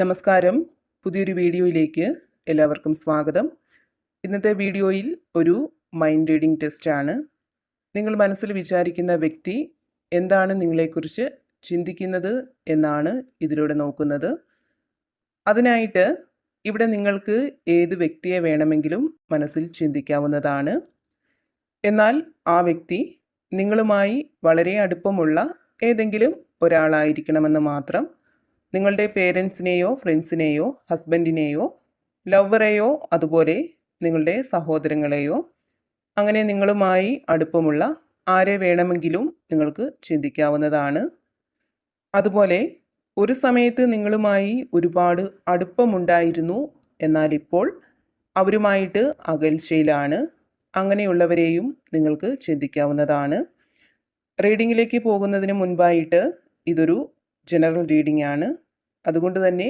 നമസ്കാരം. പുതിയൊരു വീഡിയോയിലേക്ക് എല്ലാവർക്കും സ്വാഗതം. ഇന്നത്തെ വീഡിയോയിൽ ഒരു മൈൻഡ് റീഡിംഗ് ടെസ്റ്റാണ് നിങ്ങൾ മനസ്സിൽ വിചാരിക്കുന്ന വ്യക്തി എന്താണ് നിങ്ങളെക്കുറിച്ച് ചിന്തിക്കുന്നത് എന്നാണ് ഇതിലൂടെ നോക്കുന്നത്. അതിനായിട്ട് ഇവിടെ നിങ്ങൾക്ക് ഏത് വ്യക്തിയെ വേണമെങ്കിലും മനസ്സിൽ ചിന്തിക്കാവുന്നതാണ്. എന്നാൽ ആ വ്യക്തി നിങ്ങളുമായി വളരെ അടുപ്പമുള്ള ഏതെങ്കിലും ഒരാളായിരിക്കണമെന്ന് മാത്രം നിങ്ങളുടെ പേരൻസിനെയോ ഫ്രണ്ട്സിനെയോ ഹസ്ബൻഡിനെയോ ലവറെയോ അതുപോലെ നിങ്ങളുടെ സഹോദരങ്ങളെയോ അങ്ങനെ നിങ്ങളുമായി അടുപ്പമുള്ള ആരെ വേണമെങ്കിലും നിങ്ങൾക്ക് ചിന്തിക്കാവുന്നതാണ്. അതുപോലെ ഒരു സമയത്ത് നിങ്ങളുമായി ഒരുപാട് അടുപ്പമുണ്ടായിരുന്നു എന്നാൽ ഇപ്പോൾ അവരുമായിട്ട് അകൽച്ചയിലാണ്. അങ്ങനെയുള്ളവരെയും നിങ്ങൾക്ക് ചിന്തിക്കാവുന്നതാണ്. റീഡിങ്ങിലേക്ക് പോകുന്നതിന് മുൻപായിട്ട് ഇതൊരു ജനറൽ റീഡിംഗ് ആണ്. അതുകൊണ്ട് തന്നെ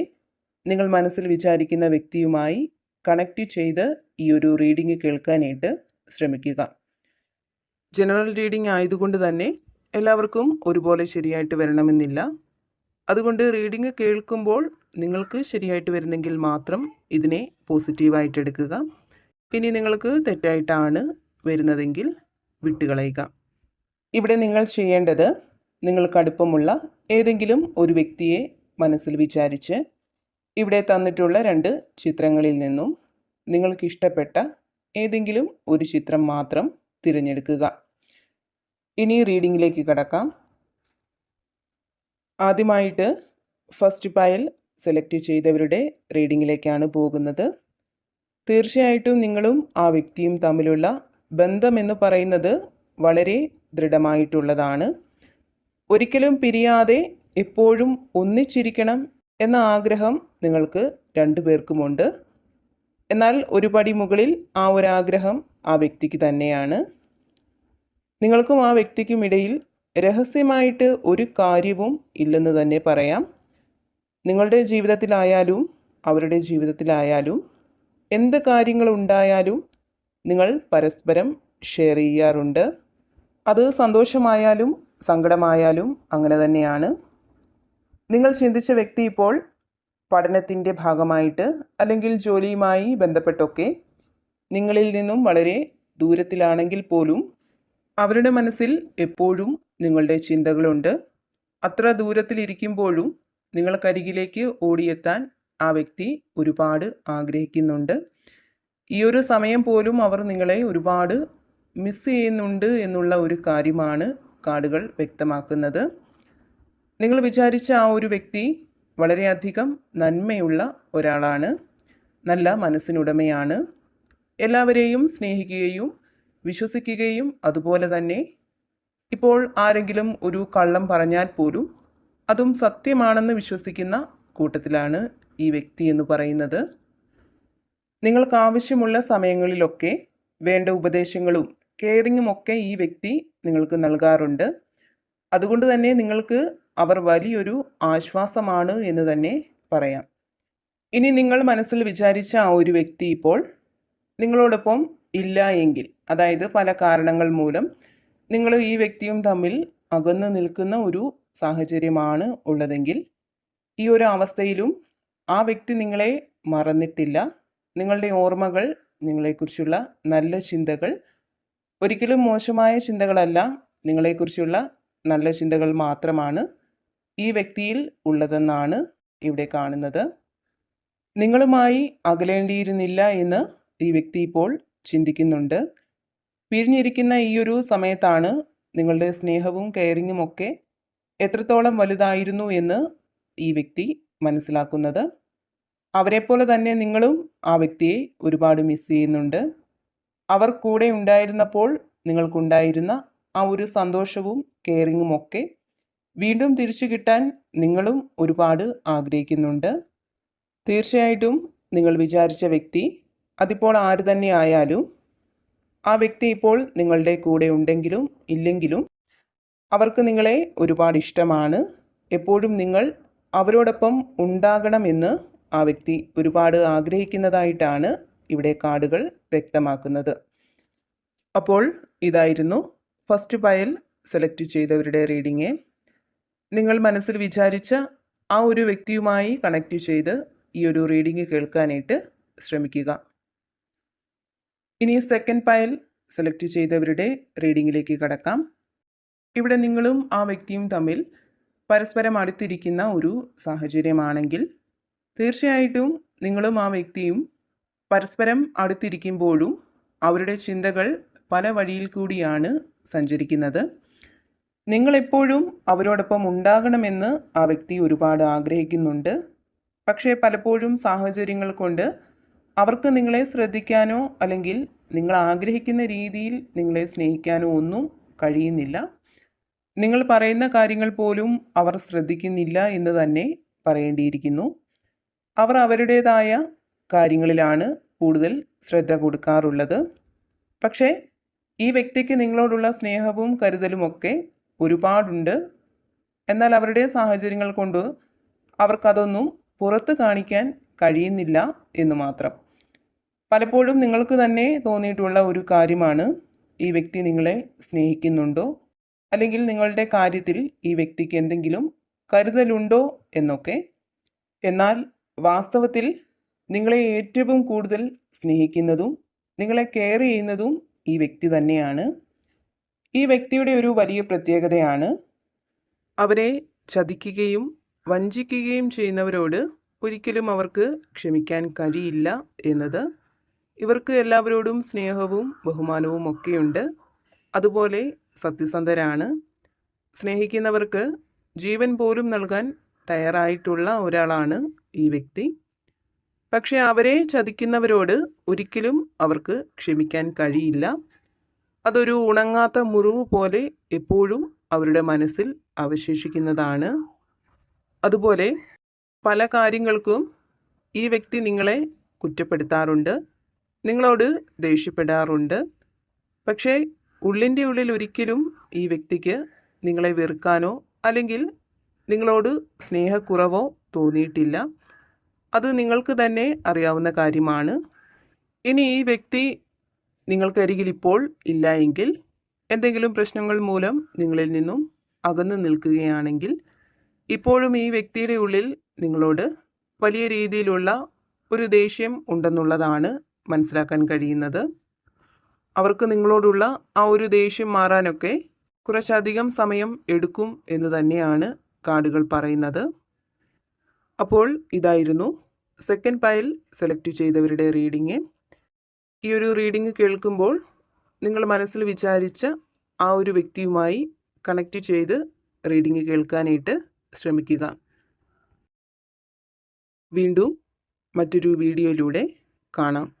നിങ്ങൾ മനസ്സിൽ വിചാരിക്കുന്ന വ്യക്തിയുമായി കണക്റ്റ് ചെയ്ത് ഈ ഒരു റീഡിംഗ് കേൾക്കാനായിട്ട് ശ്രമിക്കുക. ജനറൽ റീഡിംഗ് ആയതുകൊണ്ട് തന്നെ എല്ലാവർക്കും ഒരുപോലെ ശരിയായിട്ട് വരണമെന്നില്ല. അതുകൊണ്ട് റീഡിംഗ് കേൾക്കുമ്പോൾ നിങ്ങൾക്ക് ശരിയായിട്ട് വരുന്നെങ്കിൽ മാത്രം ഇതിനെ പോസിറ്റീവായിട്ട് എടുക്കുക. ഇനി നിങ്ങൾക്ക് തെറ്റായിട്ടാണ് വരുന്നതെങ്കിൽ വിട്ടുകളയുക. ഇവിടെ നിങ്ങൾ ചെയ്യേണ്ടത് നിങ്ങൾക്ക് അടുപ്പമുള്ള ഏതെങ്കിലും ഒരു വ്യക്തിയെ മനസ്സിൽ വിചാരിച്ച് ഇവിടെ തന്നിട്ടുള്ള രണ്ട് ചിത്രങ്ങളിൽ നിന്നും നിങ്ങൾക്കിഷ്ടപ്പെട്ട ഏതെങ്കിലും ഒരു ചിത്രം മാത്രം തിരഞ്ഞെടുക്കുക. ഇനി റീഡിങ്ങിലേക്ക് കടക്കാം. ആദ്യമായിട്ട് ഫസ്റ്റ് പയൽ സെലക്ട് ചെയ്തവരുടെ റീഡിങ്ങിലേക്കാണ് പോകുന്നത്. തീർച്ചയായിട്ടും നിങ്ങളും ആ വ്യക്തിയും തമ്മിലുള്ള ബന്ധമെന്ന് പറയുന്നത് വളരെ ദൃഢമായിട്ടുള്ളതാണ്. ഒരിക്കലും പിരിയാതെ എപ്പോഴും ഒന്നിച്ചിരിക്കണം എന്ന ആഗ്രഹം നിങ്ങൾക്ക് രണ്ടുപേർക്കുമുണ്ട് എന്നാൽ ഒരു പടി മുകളിൽ ആ ഒരാഗ്രഹം ആ വ്യക്തിക്ക് തന്നെയാണ്. നിങ്ങൾക്കും ആ വ്യക്തിക്കും ഇടയിൽ രഹസ്യമായിട്ട് ഒരു കാര്യവും ഇല്ലെന്ന് തന്നെ പറയാം. നിങ്ങളുടെ ജീവിതത്തിലായാലും അവരുടെ ജീവിതത്തിലായാലും എന്ത് കാര്യങ്ങളുണ്ടായാലും നിങ്ങൾ പരസ്പരം ഷെയർ ചെയ്യാറുണ്ട്. അത് സന്തോഷമായാലും സങ്കടമായാലും അങ്ങനെ തന്നെയാണ്. നിങ്ങൾ ചിന്തിച്ച വ്യക്തി ഇപ്പോൾ പഠനത്തിന്റെ ഭാഗമായിട്ട് അല്ലെങ്കിൽ ജോലിയുമായി ബന്ധപ്പെട്ടൊക്കെ നിങ്ങളിൽ നിന്നും വളരെ ദൂരത്തിലാണെങ്കിൽ പോലും അവരുടെ മനസ്സിൽ എപ്പോഴും നിങ്ങളുടെ ചിന്തകളുണ്ട്. അത്ര ദൂരത്തിലിരിക്കുമ്പോഴും നിങ്ങൾക്കരികിലേക്ക് ഓടിയെത്താൻ ആ വ്യക്തി ഒരുപാട് ആഗ്രഹിക്കുന്നുണ്ട്. ഈ ഒരു സമയം പോലും അവർ നിങ്ങളെ ഒരുപാട് മിസ് ചെയ്യുന്നുണ്ട് എന്നുള്ള ഒരു കാര്യമാണ് കാർഡുകൾ വ്യക്തമാക്കുന്നത്. നിങ്ങൾ വിചാരിച്ച ആ ഒരു വ്യക്തി വളരെയധികം നന്മയുള്ള ഒരാളാണ്. നല്ല മനസ്സിനുടമയാണ്. എല്ലാവരെയും സ്നേഹിക്കുകയും വിശ്വസിക്കുകയും അതുപോലെ തന്നെ ഇപ്പോൾ ആരെങ്കിലും ഒരു കള്ളം പറഞ്ഞാൽ പോലും അതും സത്യമാണെന്ന് വിശ്വസിക്കുന്ന കൂട്ടത്തിലാണ് ഈ വ്യക്തി എന്ന് പറയുന്നത്. നിങ്ങൾക്ക് ആവശ്യമുള്ള സമയങ്ങളിലൊക്കെ വേണ്ട ഉപദേശങ്ങളും കെയറിങ്ങും ഒക്കെ ഈ വ്യക്തി നിങ്ങൾക്ക് നൽകാറുണ്ട്. അതുകൊണ്ട് തന്നെ നിങ്ങൾക്ക് അവർ വലിയൊരു ആശ്വാസമാണ് എന്ന് തന്നെ പറയാം. ഇനി നിങ്ങൾ മനസ്സിൽ വിചാരിച്ച ആ ഒരു വ്യക്തി ഇപ്പോൾ നിങ്ങളോടൊപ്പം ഇല്ല എങ്കിൽ അതായത് പല കാരണങ്ങൾ മൂലം നിങ്ങൾ ഈ വ്യക്തിയും തമ്മിൽ അകന്നു നിൽക്കുന്ന ഒരു സാഹചര്യമാണ് ഉള്ളതെങ്കിൽ ഈ ഒരു അവസ്ഥയിലും ആ വ്യക്തി നിങ്ങളെ മറന്നിട്ടില്ല. നിങ്ങളുടെ ഓർമ്മകൾ നിങ്ങളെക്കുറിച്ചുള്ള നല്ല ചിന്തകൾ ഒരിക്കലും മോശമായ ചിന്തകളല്ല. നിങ്ങളെക്കുറിച്ചുള്ള നല്ല ചിന്തകൾ മാത്രമാണ് ഈ വ്യക്തിയിൽ ഉള്ളതെന്നാണ് ഇവിടെ കാണുന്നത്. നിങ്ങളുമായി അകലേണ്ടിയിരുന്നില്ല എന്ന് ഈ വ്യക്തി ഇപ്പോൾ ചിന്തിക്കുന്നുണ്ട്. പിരിഞ്ഞിരിക്കുന്ന ഈ ഒരു സമയത്താണ് നിങ്ങളുടെ സ്നേഹവും കെയറിങ്ങും ഒക്കെ എത്രത്തോളം വലുതായിരുന്നു എന്ന് ഈ വ്യക്തി മനസ്സിലാക്കുന്നത്. അവരെപ്പോലെ തന്നെ നിങ്ങളും ആ വ്യക്തിയെ ഒരുപാട് മിസ് ചെയ്യുന്നുണ്ട്. അവർ കൂടെ ഉണ്ടായിരുന്നപ്പോൾ നിങ്ങൾക്കുണ്ടായിരുന്ന ആ ഒരു സന്തോഷവും കെയറിങ്ങും ഒക്കെ വീണ്ടും തിരിച്ചു കിട്ടാൻ നിങ്ങളും ഒരുപാട് ആഗ്രഹിക്കുന്നുണ്ട്. തീർച്ചയായിട്ടും നിങ്ങൾ വിചാരിച്ച വ്യക്തി അതിപ്പോൾ ആര് തന്നെ ആയാലും ആ വ്യക്തി ഇപ്പോൾ നിങ്ങളുടെ കൂടെ ഉണ്ടെങ്കിലും ഇല്ലെങ്കിലും അവർക്ക് നിങ്ങളെ ഒരുപാട് ഇഷ്ടമാണ്. എപ്പോഴും നിങ്ങൾ അവരോടൊപ്പം ഉണ്ടാകണമെന്ന് ആ വ്യക്തി ഒരുപാട് ആഗ്രഹിക്കുന്നതായിട്ടാണ് ഇവിടെ കാർഡുകൾ വ്യക്തമാക്കുന്നത്. അപ്പോൾ ഇതായിരുന്നു ഫസ്റ്റ് ഫയൽ സെലക്ട് ചെയ്തവരുടെ റീഡിങ്. നിങ്ങൾ മനസ്സിൽ വിചാരിച്ച ആ ഒരു വ്യക്തിയുമായി കണക്റ്റ് ചെയ്ത് ഈ ഒരു റീഡിങ് കേൾക്കാനായിട്ട് ശ്രമിക്കുക. ഇനി സെക്കൻഡ് ഫയൽ സെലക്ട് ചെയ്തവരുടെ റീഡിങ്ങിലേക്ക് കടക്കാം. ഇവിടെ നിങ്ങളും ആ വ്യക്തിയും തമ്മിൽ പരസ്പരം അടുത്തിരിക്കുന്ന ഒരു സാഹചര്യമാണെങ്കിൽ തീർച്ചയായിട്ടും നിങ്ങളും ആ വ്യക്തിയും പരസ്പരം അടുത്തിരിക്കുമ്പോഴും അവരുടെ ചിന്തകൾ പല വഴിയിൽ കൂടിയാണ് സഞ്ചരിക്കുന്നത്. നിങ്ങളെപ്പോഴും അവരോടൊപ്പം ഉണ്ടാകണമെന്ന് ആ വ്യക്തി ഒരുപാട് ആഗ്രഹിക്കുന്നുണ്ട്. പക്ഷേ പലപ്പോഴും സാഹചര്യങ്ങൾ കൊണ്ട് അവർക്ക് നിങ്ങളെ ശ്രദ്ധിക്കാനോ അല്ലെങ്കിൽ നിങ്ങൾ ആഗ്രഹിക്കുന്ന രീതിയിൽ നിങ്ങളെ സ്നേഹിക്കാനോ ഒന്നും കഴിയുന്നില്ല. നിങ്ങൾ പറയുന്ന കാര്യങ്ങൾ പോലും അവർ ശ്രദ്ധിക്കുന്നില്ല എന്ന് തന്നെ പറയേണ്ടിയിരിക്കുന്നു. അവർ അവരുടേതായ കാര്യങ്ങളിലാണ് കൂടുതൽ ശ്രദ്ധ കൊടുക്കാറുള്ളത്. പക്ഷേ ഈ വ്യക്തിക്ക് നിങ്ങളോടുള്ള സ്നേഹവും കരുതലും ഒക്കെ ഒരുപാടുണ്ട്. എന്നാൽ അവരുടെ സാഹചര്യങ്ങൾ കൊണ്ട് അവർക്കതൊന്നും പുറത്ത് കാണിക്കാൻ കഴിയുന്നില്ല എന്ന് മാത്രം. പലപ്പോഴും നിങ്ങൾക്ക് തന്നെ തോന്നിയിട്ടുള്ള ഒരു കാര്യമാണ് ഈ വ്യക്തി നിങ്ങളെ സ്നേഹിക്കുന്നുണ്ടോ? അല്ലെങ്കിൽ നിങ്ങളുടെ കാര്യത്തിൽ ഈ വ്യക്തിക്ക് എന്തെങ്കിലും കരുതലുണ്ടോ എന്നൊക്കെ. എന്നാൽ വാസ്തവത്തിൽ നിങ്ങളെ ഏറ്റവും കൂടുതൽ സ്നേഹിക്കുന്നതും നിങ്ങളെ കെയർ ചെയ്യുന്നതും ഈ വ്യക്തി തന്നെയാണ്. ഈ വ്യക്തിയുടെ ഒരു വലിയ പ്രത്യേകതയാണ് അവരെ ചതിക്കുകയും വഞ്ചിക്കുകയും ചെയ്യുന്നവരോട് ഒരിക്കലും അവർക്ക് ക്ഷമിക്കാൻ കഴിയില്ല എന്നത്. ഇവർക്ക് എല്ലാവരോടും സ്നേഹവും ബഹുമാനവും ഒക്കെയുണ്ട്. അതുപോലെ സത്യസന്ധരാണ്. സ്നേഹിക്കുന്നവർക്ക് ജീവൻ പോലും നൽകാൻ തയ്യാറായിട്ടുള്ള ഒരാളാണ് ഈ വ്യക്തി. പക്ഷെ അവരെ ചതിക്കുന്നവരോട് ഒരിക്കലും അവർക്ക് ക്ഷമിക്കാൻ കഴിയില്ല. അതൊരു ഉണങ്ങാത്ത മുറിവ് പോലെ എപ്പോഴും അവരുടെ മനസ്സിൽ അവശേഷിക്കുന്നതാണ്. അതുപോലെ പല കാര്യങ്ങൾക്കും ഈ വ്യക്തി നിങ്ങളെ കുറ്റപ്പെടുത്താറുണ്ട്. നിങ്ങളോട് ദേഷ്യപ്പെടാറുണ്ട്. പക്ഷേ ഉള്ളിന്റെ ഉള്ളിൽ ഒരിക്കലും ഈ വ്യക്തിക്ക് നിങ്ങളെ വെറുക്കാനോ അല്ലെങ്കിൽ നിങ്ങളോട് സ്നേഹക്കുറവോ തോന്നിയിട്ടില്ല. അത് നിങ്ങൾക്ക് തന്നെ അറിയാവുന്ന കാര്യമാണ്. ഇനി ഈ വ്യക്തി നിങ്ങൾക്ക് നിങ്ങൾക്കരികിൽ ഇപ്പോൾ ഇല്ല എങ്കിൽ എന്തെങ്കിലും പ്രശ്നങ്ങൾ മൂലം നിങ്ങളിൽ നിന്നും അകന്നു നിൽക്കുകയാണെങ്കിൽ ഇപ്പോഴും ഈ വ്യക്തിയുടെ ഉള്ളിൽ നിങ്ങളോട് വലിയ രീതിയിലുള്ള ഒരു ദേഷ്യം ഉണ്ടെന്നുള്ളതാണ് മനസ്സിലാക്കാൻ കഴിയുന്നത്. അവർക്ക് നിങ്ങളോടുള്ള ആ ഒരു ദേഷ്യം മാറാനൊക്കെ കുറച്ചധികം സമയം എടുക്കും എന്ന് തന്നെയാണ് കാർഡുകൾ പറയുന്നത്. അപ്പോൾ ഇതായിരുന്നു സെക്കൻഡ് പയൽ സെലക്ട് ചെയ്തവരുടെ റീഡിങ് ഈ ഒരു റീഡിങ് കേൾക്കുമ്പോൾ നിങ്ങൾ മനസ്സിൽ വിചാരിച്ച ആ ഒരു വ്യക്തിയുമായി കണക്റ്റ് ചെയ്ത് റീഡിങ് കേൾക്കാനായിട്ട് ശ്രമിക്കുക. വീണ്ടും മറ്റൊരു വീഡിയോയിലൂടെ കാണാം.